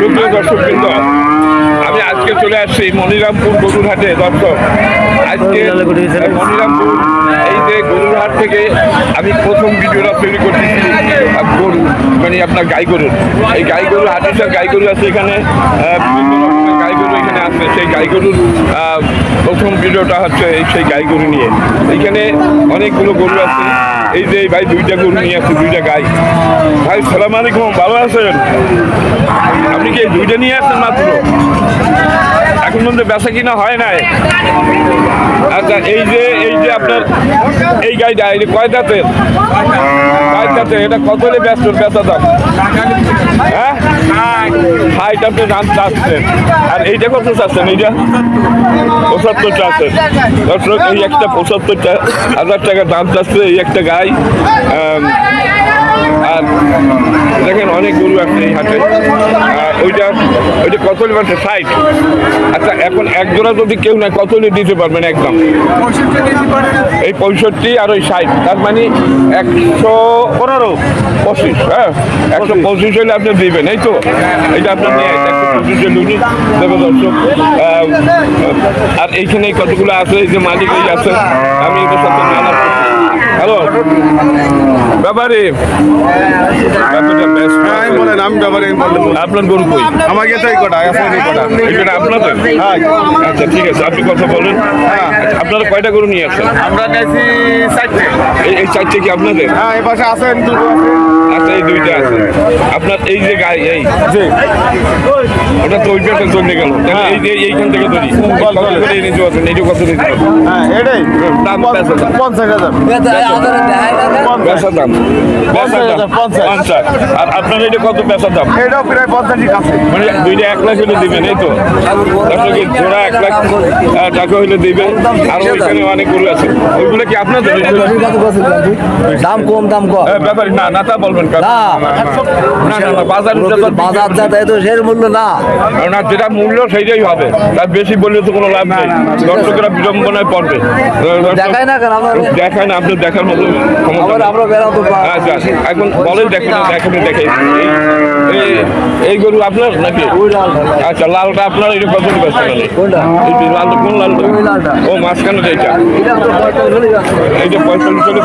সুপ্রিয় দর্শক কিন্তু আমি আজকে চলে আসছি মনিরামপুর গরুর হাটে দর্শক। আজকে মনিরামপুর, এই যে গরুর হাট থেকে আমি প্রথম ভিডিওটা তৈরি করতেছি গরু মানে আপনার গাই গরুর। এই গাই গরু হাটের সব গাই গরু আছে এখানে গাই গরু এখানে আছে। সেই গাই গরুর প্রথম ভিডিওটা হচ্ছে সেই গাই গরু নিয়ে। এখানে অনেকগুলো গরু আছে। এই যে ভাই দুইটা গরু নিয়ে আসছে, দুইটা গাই। ভাই, সালাম আলাইকুম, ভালো আছেন? আপনি কি দুইটা নিয়ে আসছেন মাত্র? এখন পর্যন্ত বেচা কিনা হয় নাই। আচ্ছা এই যে এই যে আপনার এই গাড়িটা, এই কয় দাঁতের? কয় এটা কত হলে ব্যস্ত বেচা দাম? হ্যাঁ? হাইট আপনি দাম চাচ্ছেন আর এইটা কত চাচ্ছেন এইটা? পঁচাত্তর চাচ্ছেন দর্শক, এই একটা পঁচাত্তরটা হাজার টাকা দাম চাচ্ছে এই একটা গাই। আর দেখেন অনেক গরু আছে এই হাটে। ওইটা ওইটা কত মানে ষাট। আচ্ছা এখন এক জোড়া যদি কেউ না কত হলে দিতে পারবেন একদম? এই পঁয়ষট্টি আর ওই ষাট। তার মানে একশো পনেরো। পঁচিশ হ্যাঁ? একশো পঁচিশ হলে আপনি দিবেন, এই তো? এটা আপনার নিয়ে দর্শক। আর এইখানে কতগুলো আছে? এই যে মালিক এই আছে, আমি আলাপ হ্যালো? ব্যাপারে? হ্যাঁ বলেন আমি ব্যাপারে আপনার গরু কই? আমার কাছে এই কটা আছে এই কটা। এটা আপনাদের? হ্যাঁ। আচ্ছা ঠিক আছে আপনি কথা বলেন। আচ্ছা, আপনারা কয়টা গরু নিয়ে আসছেন? আমরা নিয়েছি চারটে। এই চারটে কি আপনাদের? হ্যাঁ এই পাশে আছেন দুটো আছে। আচ্ছা এই দুইটা আছে। আপনার এই যে গাই এই? জি। ওটা তো ওই পেটে চলে গেল। এই যে এইখান থেকে ধরি। কত করে এনেছো আছেন? এইটা কত দিতে হ্যাঁ এটাই। দাম বেচা দাম পঞ্চাশ হাজার। দাম? পঞ্চাশ। পঞ্চাশ। আর আপনার এটা কত বেচা দাম? এটাও প্রায় পঞ্চাশই কাছে মানে দুইটা এক লাখ হলে দিবেন এই তো? দর্শক জোড়া এক লাখ টাকা হলে দিবেন? আর ওইখানে অনেক আছে। ওইগুলো কি আপনাদের? দাম কম দাম কম। এ, না না তা বলবেন না। না না না বাজার বাজার যা তাই তো সের মূল্য না। যেটা মূল্য সেইটাই হবে। তার বেশি বললে তো কোনো লাভ নেই। দর্শকেরা বিড়ম্বনায় পড়বে। দেখায় না কেন? দেখায় না আপনি দেখার মতো। আমরা পারি আচ্ছা এখন বলেন দেখেন দেখেন দেখেন। এই- এই গরু আপনার নাকি? আচ্ছা লালটা আপনার এটা কত টাকা চলে কোনটা? এই যে লালটা কোন লালটা? ও মাঝখানে এটা। তো পঁয়তাল্লিশ চলে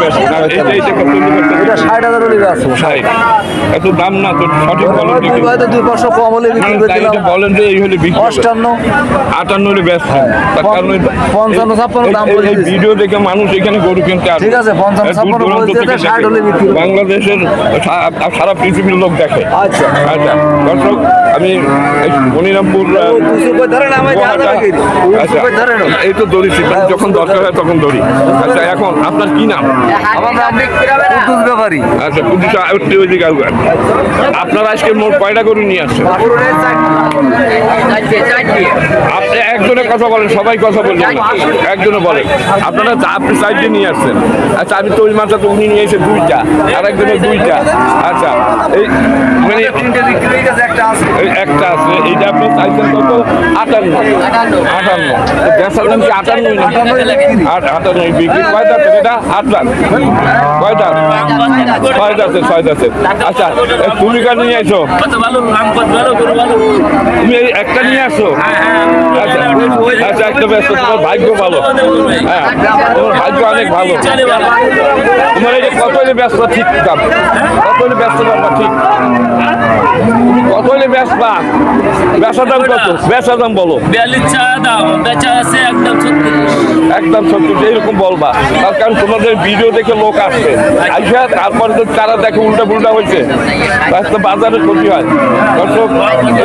এইটা এইটা কত এটা ষাট হাজার ষাট। এত দাম না তো সঠিক বলেন দুই পাঁচশো কম হলে বলেন যে এই হলে। অষ্টান্ন। আটান্ন হলে ব্যস্ত তার কারণ পঞ্চান্ন, ছাপ্পান্ন দাম বলে ভিডিও দেখে মানুষ এখানে গরু কিনতে আসে ঠিক আছে, পঞ্চান্ন, ছাপ্পান্ন ষাট দেখে। বিক্রি বাংলাদেশের সারা পৃথিবীর লোক দেখে। আচ্ছা। আচ্ছা দর্শক আমি মনিরামপুর আচ্ছা এই তো দড়ি ছিল যখন দরকার হয় তখন দড়ি আচ্ছা এখন আপনার কি নাম? কুদ্দুস ব্যাপারী। আচ্ছা আপনার আজকে মোট কয়টা গরু নিয়ে আসছেন? আপনি একজনের কথা বলেন সবাই কথা বললেন। একজনে বলেন। আপনারা আপনি চারটে নিয়ে আসছেন। আচ্ছা আমি তো ওই মাছটা তো উনি নিয়ে এসে দুইটা আর একজনের দুইটা। আচ্ছা এই মানে তিনটে একটা আছে। এইটা আপনি চাইছেন কত? আটান্ন। আটান্ন। তো দাম কি আটান্নই না আট আটান্নই বিক্রি। কয় দাঁত এটা? আট কয় দাঁত ছয় দাঁতে ছয় দাঁতে আচ্ছা তুমি কার নিয়ে আইছো তুমি এই একটা নিয়ে আসো? আচ্ছা আচ্ছা একটা ব্যস্ত তোমার ভাগ্য ভালো। হ্যাঁ তোমার ভাগ্য অনেক ভালো। তোমার এই কত হলে ব্যস্ত ঠিক দাম কত হলে ব্যস্ত পারবা ঠিক। কত হলে ব্যস্তা বেচা দাম কত? বেচা দাম বলো। বিয়াল্লিশ চা দাম বেচা আছে একদম একদম সত্যি এইরকম বলবা। তার কারণ তোমাদের ভিডিও দেখে লোক আসছে আইসা তারপরে তো তারা দেখে উল্টা পুল্টা হয়েছে। রাস্তা বাজারে ক্ষতি হয়। দর্শক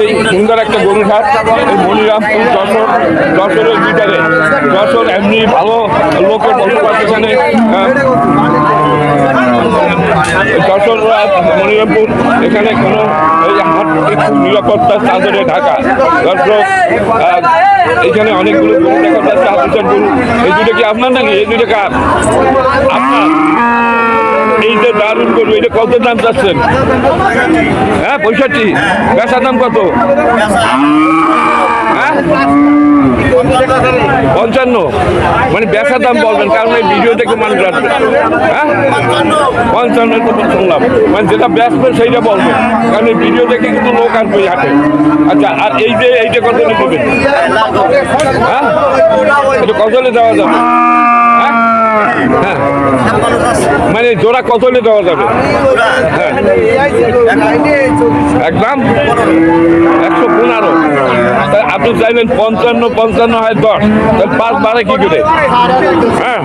এই সুন্দর একটা গরু ঘাট এই মনিরামপুর যশোর যশোরের ভিতরে। যশোর এমনি ভালো লোকের বসবাস এখানে। আহ, যশোর আহ, মনিরামপুর এখানে কোনো এই হাট নিরাপত্তার চাদরে ঢাকা। দর্শক এখানে অনেকগুলো গরু দেখা এই দুটো কি আপনার নাকি? এই দুটো কার? আপনার? এই যে দারুণ গরু এটা কত দাম চাচ্ছেন? হ্যাঁ পঁয়ষট্টি। বেচার দাম কত? হ্যাঁ? পঞ্চান্ন। মানে বেচার দাম বলবেন, কারণ এই ভিডিও দেখে মানুষ আসবে হ্যাঁ? পঞ্চান্ন তো শুনলাম। মানে যেটা বেচবেন সেইটা বলবেন কারণ এই ভিডিও দেখে কিন্তু লোক আসবে হাটে। আচ্ছা আর এই যে এইটা কত হলে হ্যাঁ? এটা কত দেওয়া যাবে? হ্যাঁ? মানে জোড়া কত হলে দেওয়া যাবে? হ্যাঁ। একদম আপনি চাইলেন পঞ্চান্ন পঞ্চান্ন হয় দশ। পাঁচ বারে কি করে? হ্যাঁ।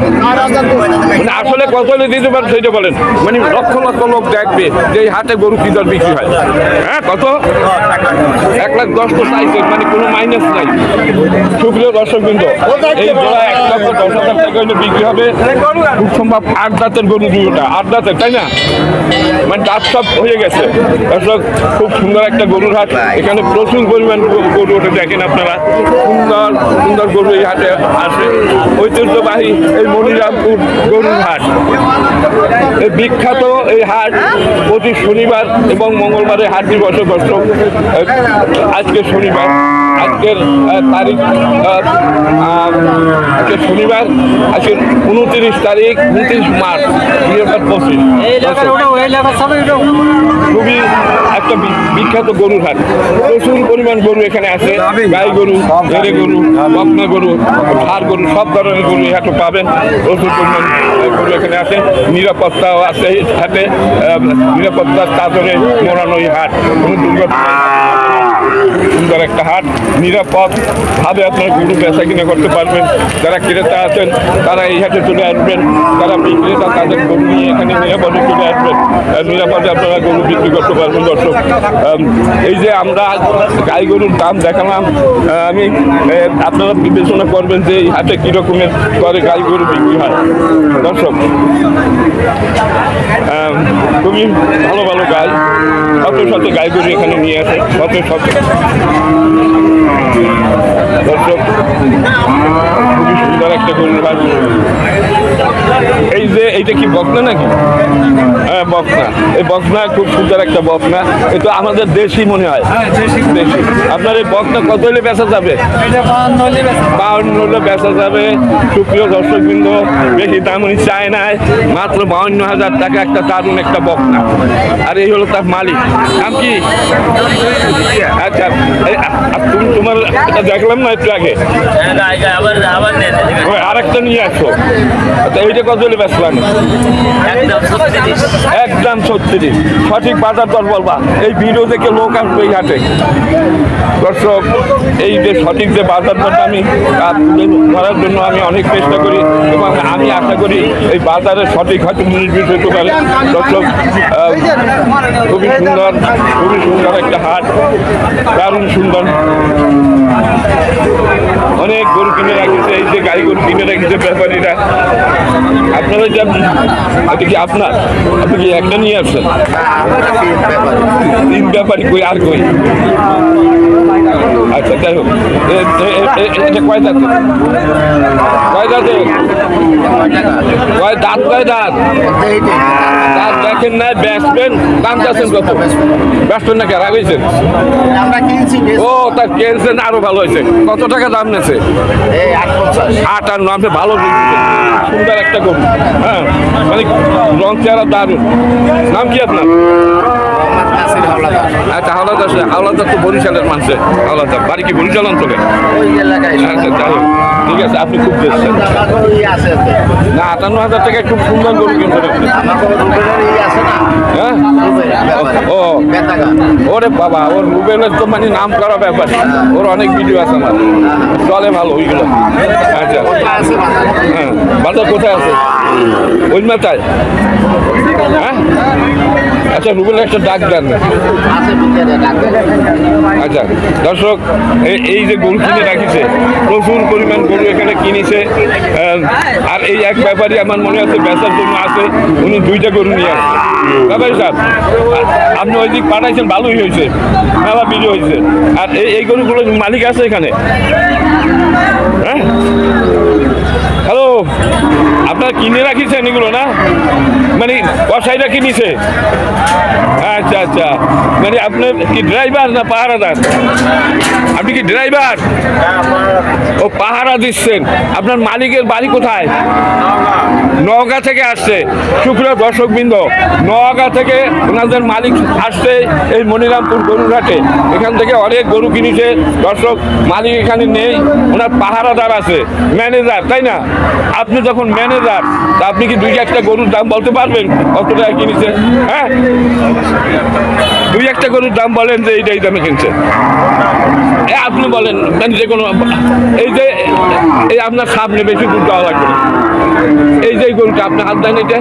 মানে আসলে কত দিতে পারেন সেইটা বলেন। মানে লক্ষ লক্ষ লোক দেখবে যে হাটে গরু কি দর বিক্রি হয়। হ্যাঁ কত? এক লাখ দশ তো চাইছেন মানে কোনো মাইনাস নাই। সুপ্রিয় দর্শক বিন্দু, এই জোড়া এক লক্ষ দশ হাজার টাকা হলে বিক্রি হবে। খুব সম্ভব আট দাঁতের গরু দুটা আট দাঁতের, তাই না? মানে দাঁত সব হয়ে গেছে। দর্শক, খুব সুন্দর একটা গরুর হাট। এখানে প্রচুর পরিমাণ গরু ওঠে, দেখেন আপনারা সুন্দর সুন্দর গরু এই হাটে আসে। ঐতিহ্যবাহী এই মনিরামপুর গরুর হাট। এই বিখ্যাত এই হাট প্রতি শনিবার এবং মঙ্গলবারে হাট দিবস দর্শক আজকে শনিবার। আজকের তারিখ আজকে শনিবার আজকে উনত্রিশ তারিখ উনত্রিশ মার্চ দুই হাজার পঁচিশ। খুবই একটা বিখ্যাত গরুর হাট। প্রচুর পরিমাণ গরু এখানে আছে। গাই গরু এড়ে গরু বকনা গরু হাড় গরু সব ধরনের গরু এই হাটে পাবেন। প্রচুর পরিমাণ গরু এখানে আছে। নিরাপত্তাও আছে এই হাটে। নিরাপত্তার চাদরে মোড়ানো এই হাট। কোনো দুর্ঘটনা। সুন্দর একটা হাট, নিরাপদ ভাবে আপনার গরু বেচা কিনে করতে পারবেন। যারা ক্রেতা আছেন, তারা এই হাটে চলে আসবেন। যারা বিক্রেতা, তাদের গরু নিয়ে এখানে নিরাপদে চলে আসবেন। নিরাপদে আপনারা গরু বিক্রি করতে পারবেন, দর্শক। এই যে আমরা গাই গরুর দাম দেখালাম আমি আপনারা বিবেচনা করবেন যে এই হাটে কীরকমের করে গাই গরু বিক্রি হয়। দর্শক খুবই ভালো ভালো গাই। শত শত গাই গরু এখানে নিয়ে আসে? শত শত? সুন্দর একটা এই যে এইটা কি বকনা নাকি? বকনা। এই বকনা খুব সুন্দর একটা বকনা। এই তো আমাদের দেশি মনে হয়। দেশি। আপনার এই বকনা কত হলে বেচা যাবে? বাউন্ন হলে বেচা যাবে। সুপ্রিয় দর্শক বৃন্দ বেশি দাম উনি চায় নাই। মাত্র বাউন্ন হাজার টাকা একটা দারুণ একটা বকনা। আর এই হলো তার মালিক। নাম কি? আচ্ছা তুমি তোমার এটা দেখলাম না একটু আগে? আরেকটা নিয়ে আসো। আচ্ছা এইটা কত হলে বেচলাম? একদম ছত্রিশ। সঠিক বাজার দর বলবা। এই ভিডিও দেখে লোক আসবে এই হাটে। দর্শক, এই যে সঠিক যে বাজার দরটা আমি ধরার জন্য আমি অনেক চেষ্টা করি এবং আমি আশা করি এই বাজারের সঠিক হয়তো নির্বিষ হতে পারে। দর্শক খুবই সুন্দর খুবই সুন্দর একটা হাট। দারুণ সুন্দর। অনেক গরু কিনে রাখিছে, এই যে গাড়ি গরু কিনে রাখিছে ব্যাপারীরা। আপনারা যে এটা কি আপনার? আপনি কি একটা নিয়ে আসছেন তিন ব্যাপারী কই, আর কই? আচ্ছা যাই হোক। এটা কয় দাঁত? কয় দাঁতে? কয় দাঁত কয় দাঁত? দাঁত দেখেন না বেচবেন দাম চাচ্ছেন কত? বেচবেন না কে রাগাইছেন আমরা কিনছি ও, তা কেনছেন আরও ভালো হয়েছে কত টাকা দাম নেছে আট আটান্ন, আপনি ভালো। সুন্দর একটা গরু। হ্যাঁ মানে রং চেহারা দারুণ। নাম কি আপনার নাসির হাওলাদার আচ্ছা হাওলাদার সে- হাওলাদার তো বরিশালের মানুষে। হাওলাদার বাড়ি কি বরিশাল অঞ্চলে? আচ্ছা যাই হোক। ঠিক আছে আপনি খুব বেচছেন না আটান্ন হাজার টাকা খুব সুন্দর গরু কিনছেন আপনি আমার কোনো রুবেলের ই আছে না হ্যাঁ? ও ওরে বাবা ওর রুবেলের তো মানে নাম করা ব্যাপার। ওর অনেক ভিডিও আছে আমার। চলে ভালো ওইগুলো। আচ্ছা। হ্যাঁ বাজার কোথায় আছে? ওই মাথায়। হ্যাঁ? আচ্ছা রুবেলের একটা ডাক দেন। আছে আচ্ছা দর্শক এই- যে গরু কিনে রাখিছে প্রচুর পরিমাণ গরু এখানে কিনেছে আর এই এক ব্যাপারই আমার মনে হচ্ছে বেচার জন্য আছে উনি দুইটা গরু নিয়ে আসছে। ব্যাপারী সাহেব আপনি ওই দিক পাঠাইছেন ভালোই হয়েছে মেলা ভিডিও হয়েছে। আর এই এই গরুগুলোর মালিক আছে এখানে? হ্যাঁ? আপনারা কিনে রাখিছেন এগুলো না? মানে কসাইরা কিনেছে আচ্ছা আচ্ছা। মানে আপনার কি ড্রাইভার না পাহারাদার? আপনি কি ড্রাইভার ও, পাহারা দিচ্ছেন। আপনার মালিকের বাড়ি কোথায়? নওগাঁ থেকে আসছে। শুক্র দর্শকবৃন্দ, নওগাঁ থেকে ওনাদের মালিক আসছে এই মনিরামপুর গরুরহাটে। এখান থেকে অনেক গরু কিনেছে। দর্শক, মালিক এখানে নেই। ওনার পাহারাদার আছে ম্যানেজার তাই না? আপনি যখন ম্যানেজার আপনি কি দুই একটা গরুর দাম বলতে পারবেন? কত টাকা কিনেছে হ্যাঁ? দুই একটা গরুর দাম বলেন যে এইটাই এই দামে কিনছে। আপনি বলেন মানে যে কোনো এই যে এই আপনার সামনে বেশি দুধ দেওয়া লাগবে না। এই যে গরুটা আপনি হাত দেন এটা?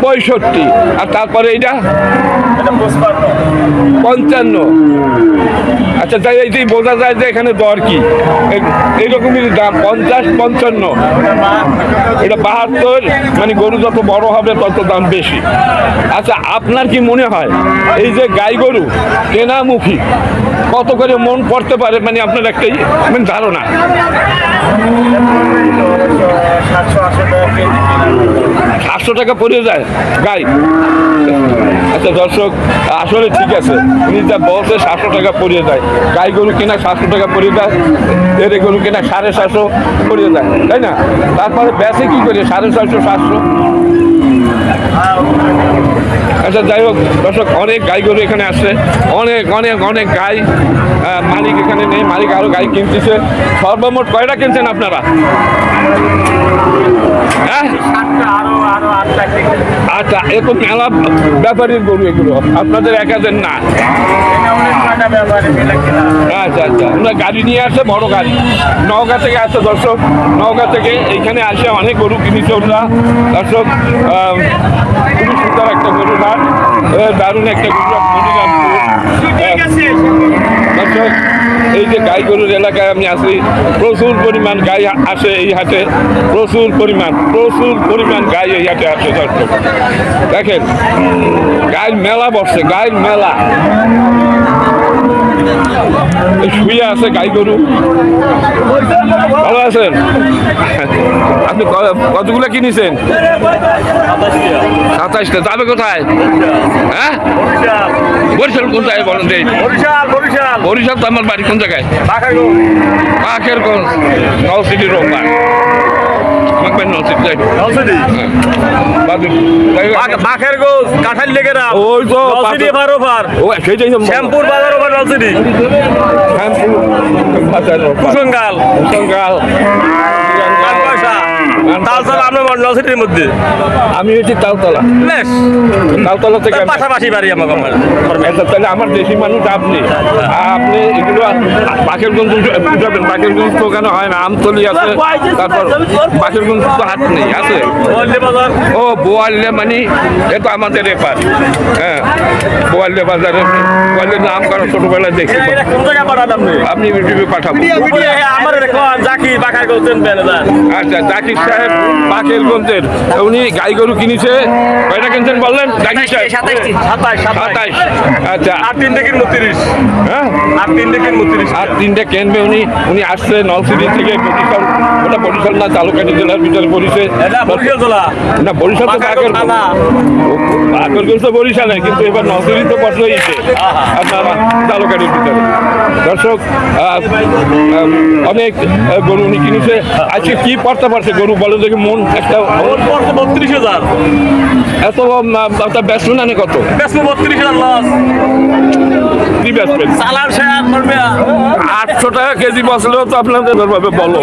পঁয়ষট্টি। আর তারপরে এইটা? পঞ্চান্ন। আচ্ছা তাই এইটাই বোঝা যায় যে এখানে দর কি। এই- এইরকমই দাম, পঞ্চাশ, পঞ্চান্ন। এটা বাহাত্তর মানে গরু যত বড় হবে তত দাম বেশি। আচ্ছা আপনার কি মনে হয়, এই যে গাই গরু, কেনামুখী, কত করে মন পড়তে পারে? মানে আপনার একটাই মানে ধারণা। সাতশো টাকা পড়ে যায় গাই আচ্ছা দর্শক আসলে ঠিক আছে। উনি যা বলছে সাতশো টাকা পড়ে যায়। গাই গরু কেনা সাতশো টাকা পড়ে যায়। এদের গরু কেনা সাড়ে সাতশো পড়ে যায়। তাই না? তারপরে ব্যাসে কী করে? সাড়ে সাতশো। সাতশো আচ্ছা যাই হোক, দর্শক, অনেক গাই গরু এখানে আসছে। অনেক অনেক অনেক গাই মালিক এখানে নেই, মালিক আরও গাই কিনতেছে। সর্বমোট কয়টা কিনছেন আপনারা? হ্যাঁ? আচ্ছা এ তো মেলা ব্যাপারীর গরু এগুলো, আপনাদের একাদের না। আচ্ছা আচ্ছা। আমরা গাড়ি নিয়ে আসে, বড় গাড়ি। নওগাঁ থেকে আসছে দর্শক। নওগাঁ থেকে এইখানে আসে অনেক গরু কিনেছে ওরা। দর্শক খুবই সুন্দর একটা গরু হাট। দারুণ একটা গরু দর্শক, এই যে গাই গরুর এলাকায় আমি আছি প্রচুর পরিমাণ গাই আসে এই হাটে। প্রচুর পরিমাণ প্রচুর পরিমাণ গাই এই হাটে আসে, দর্শক। দেখেন গায়ের মেলা বসছে গায়ের মেলা। শুয়ে আছে গাই গরু। ভালো আছেন? আপনি কতগুলো কিনেছেন? সাতাশটা যাবে কোথায়? হ্যাঁ? বরিশাল কোথায় বলেন বরিশাল তো আমার বাড়ি কোন জায়গায়? পাখের কোন নলসিটি রোববার। আমার বাড়ি নলসিটি যাই নলছিটি বাঘের গোস কাঁঠাল লেগেরা ওই তো রসিডি এভার ওভার ও সেই তো। শ্যামপুর বাজার ওভার রসিডি শ্যামপুর বাজার কুসঙ্গাল কুসঙ্গাল পয়সা তালতলা আপনার নলছিটির মধ্যে। আমি হচ্ছি তালতলা। বেশ। তালতলা থেকে পাশাপাশি বাড়ি আমার আচ্ছা, তাহলে আমার দেশি মানুষ আপনি। আপনি এগুলো বাকেরগঞ্জ বুঝাবেন বাকেরগঞ্জ তো ওখানে হয় না আমতলি আছে। তারপর বাকেরগঞ্জ তো হাত নেই আছে। ও বোয়াল্লে মানে এ তো আমাদের এপার হ্যাঁ বোয়াল্লে বাজারে বোয়াল্লের নাম করা ছোটবেলায় দেখি। কোন আপনি? ইউটিউবে পাঠাবো। না আচ্ছা জাকির সাহেব উনি গাই গরু কিনেছে। কয়টা কিনছেন বললেন? সাহেব সাতাইশ আচ্ছা। আর তিন থেকে উনত্রিশ হ্যাঁ? আর তিন থেকে উনত্রিশ আর তিনটে কিনবে উনি। উনি আসছে নলসিটি থেকে বরিশাল। ওটা বরিশাল না চালুকাটি জেলার ভিতরে পড়েছে এটা বরিশাল জেলা। না বরিশাল তো। তো বরিশালে কিন্তু এবার নলসিটি তো আপনার ভিতরে। দর্শক অনেক গরু উনি কিনেছে। আজকে কি পড়তে পারছে গরু বলে দেখি মন একটা ওর পড়ছে বত্রিশ হাজার। এত আপনার ব্যাটসম্যান আনে কত? ব্যাটসম্যান বত্রিশ হাজার লস কি বেচবেন চালান শেয়ার করবে আটশো টাকা কেজি বসলেও তো আপনাদের ভাবে বলো।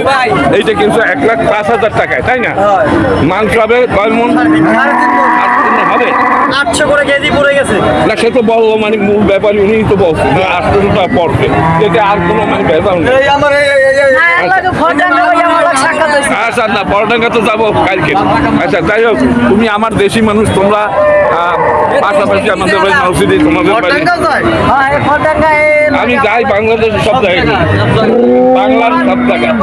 এইটা কিন্তু এক লাখ পাঁচ হাজার টাকায় তাই না? মাংস হবে কয় মন? হবে? আটশো করে কেজি পড়ে গেছে। না সে তো বলল মানে মূল ব্যাপারী উনি তো বলছেন যে আটশো টাকা পড়ছে। এতে আর কোনো মানে ভেজাল নেই। এই আমার এই এই এই আচ্ছা না বড়ডাঙ্গা তো যাব কালকে। আচ্ছা যাই হোক তুমি আমার দেশি মানুষ তোমরা পাশাপাশি আমাদের বাড়ি নলসিটি তোমাদের বাড়ি আমি যাই বাংলাদেশের সব জায়গায় বাংলার সব জায়গায়।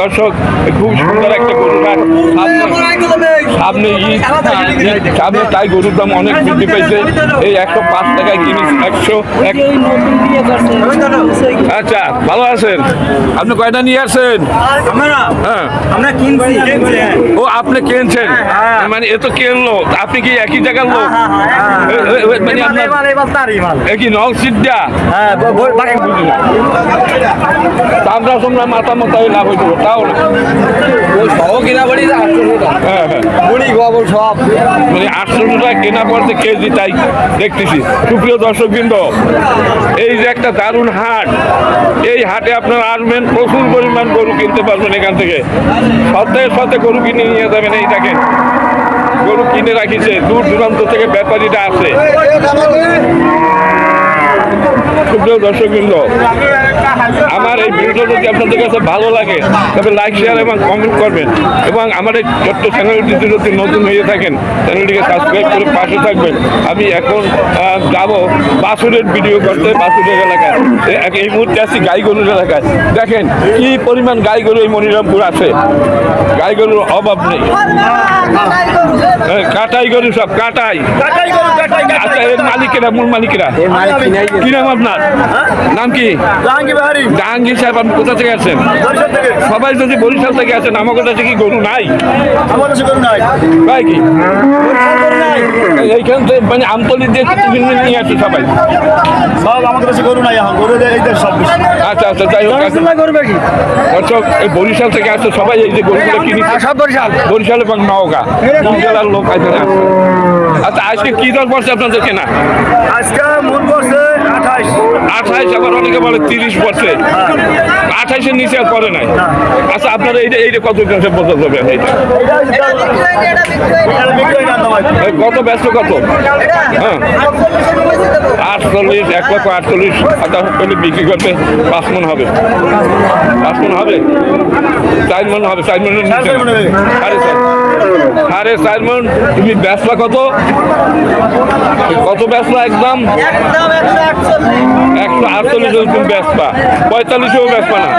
দর্শক খুব সুন্দর একটা গরু সামনে সামনে ঈদ। ঈদ, সামনে তাই গরুর দাম অনেক বৃদ্ধি পেয়েছে। এই একশো পাঁচ টাকায় কিনিস একশো আচ্ছা ভালো আছেন? আপনি কয়টা নিয়ে আসছেন? হ্যাঁ। ও আপনি কিনছেন? মানে এ তো কিনলো। আপনি কি একই জায়গার লোক? এ- এ- এ- মানে আপনার কি নল সিদ্ধা? হ্যাঁ হ্যাঁ মাথা লাভ হইতো তাও না? সহ কিনা বাড়ি হ্যাঁ হ্যাঁ। গোবর সব। মানে আটশো টাকা কেনা পড়ছে কেজি তাই দেখতেছি। সুপ্রিয় দর্শকবৃন্দ, এই যে একটা দারুণ হাট, এই হাটে আপনারা আসবেন, প্রচুর পরিমাণ গরু কিনতে পারবেন এখান থেকে। সপ্তাহে সপ্তাহে গরু কিনে নিয়ে যাবেন, এই দেখেন। গরু কিনে রাখিছে, দূর দূরান্ত থেকে ব্যাপারীটা আসে। সুপ্রিয় দর্শকবৃন্দ, আমার এই ভিডিওটা যদি আপনাদের কাছে ভালো লাগে, তবে লাইক শেয়ার এবং কমেন্ট করবেন। এবং আমার এই ছোট্ট চ্যানেলটিতে যদি নতুন হয়ে থাকেন চ্যানেলটিকে সাবস্ক্রাইব করে পাশে থাকবেন। আমি এখন যাব বাসুরের ভিডিও করতে, বাসুরের এলাকায়। এই মুহূর্তে আছি গাই গরুর এলাকায়। দেখেন, কি পরিমাণ গাই গরু এই মনিরামপুর আছে। গাই গরুর অভাব নেই। কাটাই গরু সব কাটাই। আচ্ছা এর মালিকেরা মূল মালিকেরা? কি নাম আপনার? নাম কি? জাহাঙ্গীর সাহেব আপনি কোথা থেকে আছেন সবাই যদি বরিশাল থেকে আছেন আমার কাছে কি গরু নাই। তাই কি? এইখান থেকে মানে আমতলি দিয়ে নিয়ে আসে সবাই। সব আমার কাছে গরু নাই এখন, গরু দিয়ে সব আচ্ছা আচ্ছা যাই হোক আচ্ছা। দর্শক এই বরিশাল থেকে আসছে সবাই এই যে গরুগুলো কিনি সব বরিশাল। বরিশাল এবং নওগা। জেলার লোক আছে না? আচ্ছা আজকে কি দর পড়ছে আপনাদের কেনা আজকে মূল পড়ছে আঠাইশ আঠাইশ আবার অনেকে বলে তিরিশ পড়ছে আঠাইশের নিচে আর পরে নাই। আচ্ছা আপনারা এইটা এইটা কত কাছে বলতে হবে? এইটা হয় কত ব্যস্ত কত? হ্যাঁ। আটচল্লিশ এক লক্ষ আটচল্লিশ সাতাশ করে বিক্রি করতে পাঁচ মন হবে। পাঁচ মন হবে? চার মন হবে চার মনের নিচে। সাড়ে চার সাড়ে চার। মন তুমি ব্যবসা কত? কত ব্যবসা একদম একশো আটচল্লিশ। তুমি বেচবা। পঁয়তাল্লিশেও বেচবা না।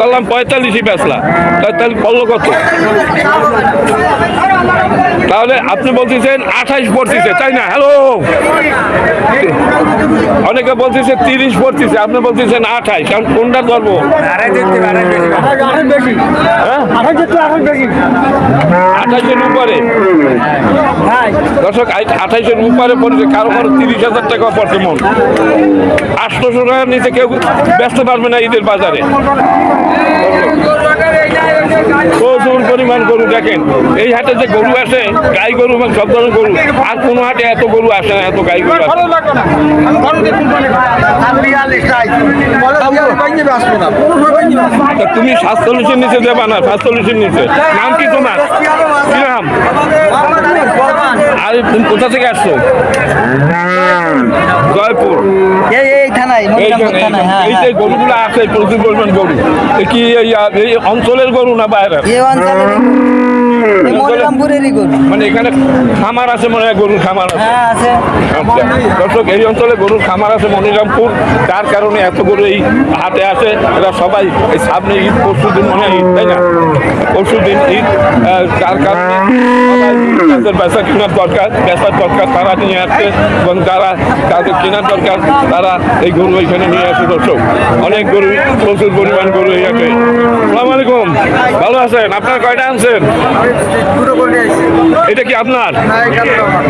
বললাম পঁয়তাল্লিশই বেচলা। তাহলে পড়ল কত? তাহলে আপনি বলতেছেন আঠাইশ পড়তেছে, তাই না? হ্যালো অনেকে বলতেছে তিরিশ পড়তেছে আপনি বলতেছেন আঠাইশ কারণ কোনটা ধরবো? হ্যাঁ? আঠাইশের উপরে। দর্শক আঠাইশের উপরে পড়ছে কারও কারও তিরিশ হাজার টাকা পড়ছে মন। আটশোশো টাকার নিচে কেউ ব্যস্ত পারবে না ঈদের বাজারে। প্রচুর পরিমাণ গরু দেখেন। এই হাটে যে গরু আছে গাই গরু এবং সব ধরনের গরু আর কোনো হাটে এত গরু আসে না এত গাই গরু তুমি স্বাস্থ্য তা তুমি সাতচল্লিশের নিচে দেবা না সাতচল্লিশের নিচে। নাম কি তোমার? আরে তুমি কোথা থেকে আসছো? জয়পুর। এই এই থানায় মনিরামপুর থানায় হ্যাঁ এই যে গরুগুলো আছে প্রচুর পরিমাণ গরু। কি এই এই অঞ্চলের গরু না বাইরের? এই অঞ্চলের গরু। মানে এখানে খামার আছে মনে হয় গরুর খামার আছে? হ্যাঁ আছে। আচ্ছা। দর্শক এই অঞ্চলে গরুর খামার আছে মনিরামপুর। যার কারণে এত গরু এই হাটে আসে এরা সবাই এই সামনে ঈদ পরশু দিন মনে হয় ঈদ তাই না? পরশু দিন ঈদ কারণে কেনার দরকার বেচার দরকার তারা নিয়ে আসছে এবং যারা তাদের কেনার দরকার তারা এই গরু এখানে নিয়ে আসে দর্শক। অনেক গরু প্রচুর পরিমাণ গরু এই হাটে। সালাম আলাইকুম। ভালো আছেন? আপনার কয়টা আনছেন? এটা কি আপনার?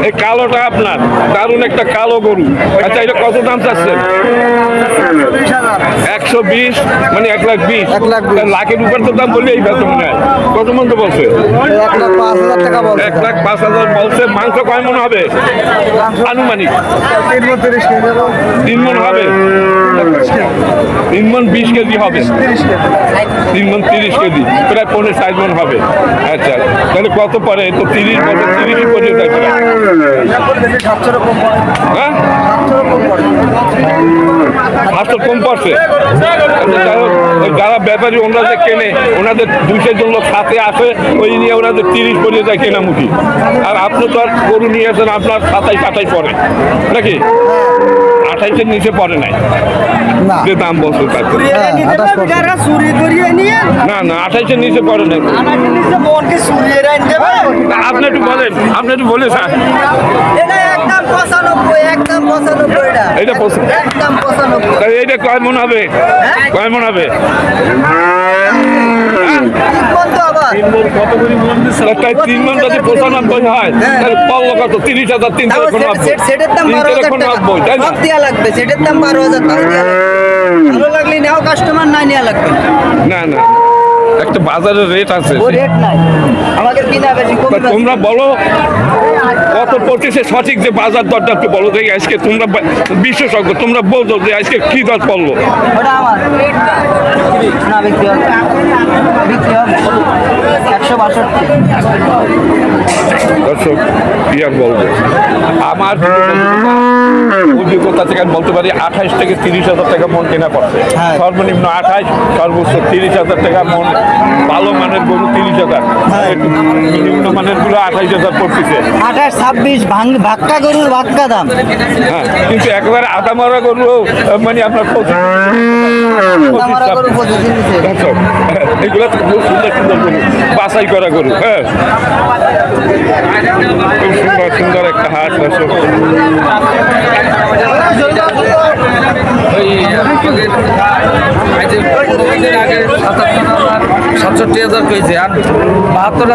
এই কালোটা আপনার। দারুণ একটা কালো গরু। আচ্ছা এটা কত দাম চাচ্ছেন? একশো বিশ। মানে এক লাখ বিশ? লাখের উপর তো দাম বললে এই ব্যস্ত মনে হয়। কত মন তো বলছে। এক লাখ পাঁচ হাজার বলছে। মাংস কয় মন হবে? আনুমানিক। তিন মন হবে। তিন মন বিশ কেজি হবে। তিন মন তিরিশ কেজি। প্রায় পনেরো ষাট মন হবে। আচ্ছা। তাহলে কত পরে? তো তিরিশ বছর তিরিশই পর্যন্ত যাচ্ছে হ্যাঁ? সাতশো কম পড়ছে। আচ্ছা, যারা ব্যাপারী ওনারা কেনে ওনাদের দুইশো জন লোক সাথে আসে ওই নিয়ে ওনাদের তিরিশ পর্যন্ত যায় কেনামুখি। আর আপনি তো আর গরু নিয়ে আসেন আপনার সাতাইশ আঠাইশ পড়ে নাকি? আঠাইশের নিচে পড়ে নাই। না। যে দাম বলছে তাতে হ্যাঁ না না আঠাইশের নিচে পড়ে নাই। না, আপনি একটু বলেন আপনি একটু বলে স্যার এইটা এইটা কয় মন হবে? কয় মন হবে ঠিক মন তো আবার তাই তিন মন যদি পঁচানব্বই হয় তাহলে পাল্লা কত তিরিশ হাজার তিন সেটের দাম বারো হাজার টাকা। নব্বই তাই না? সব দেওয়া লাগবে সেটের দাম বারো হাজার টাকা ভালো লাগলে কাস্টমার না নেওয়া লাগবে। না না একটা বাজারের রেট আছে। রেট নাই। আমাদের কিনা বেশি তোমরা বলো কত পড়তেছে সঠিক যে বাজার দরটা একটু বলো দেখি আজকে তোমরা বিশেষজ্ঞ তোমরা বলছো যে আজকে কি দর পড়ল? দর্শক কি আর বলব। আমার অভিজ্ঞতা থেকে আমি বলতে পারি আঠাইশ থেকে তিরিশ হাজার টাকা মন কেনা পড়ছে হ্যাঁ। সর্বনিম্ন আঠাইশ সর্বোচ্চ তিরিশ হাজার টাকা মন ভালো মানের গরু তিরিশ হাজার। একটু নিম্ন মানেরগুলো আঠাইশ হাজার পড়তেছে। আঠাশ ছাব্বিশ ভাঙ ভাক্কা গরুর ভাক্কা দাম। হ্যাঁ কিন্তু একেবারে আদা মারা গরু মানে আপনার এগুলো খুব সুন্দর সুন্দর গরু বাছাই করা গরু হ্যাঁ। খুব সুন্দর সুন্দর একটা হাট দর্শক। সাতষট্টি হাজার পেয়েছে আর বাহাত্তর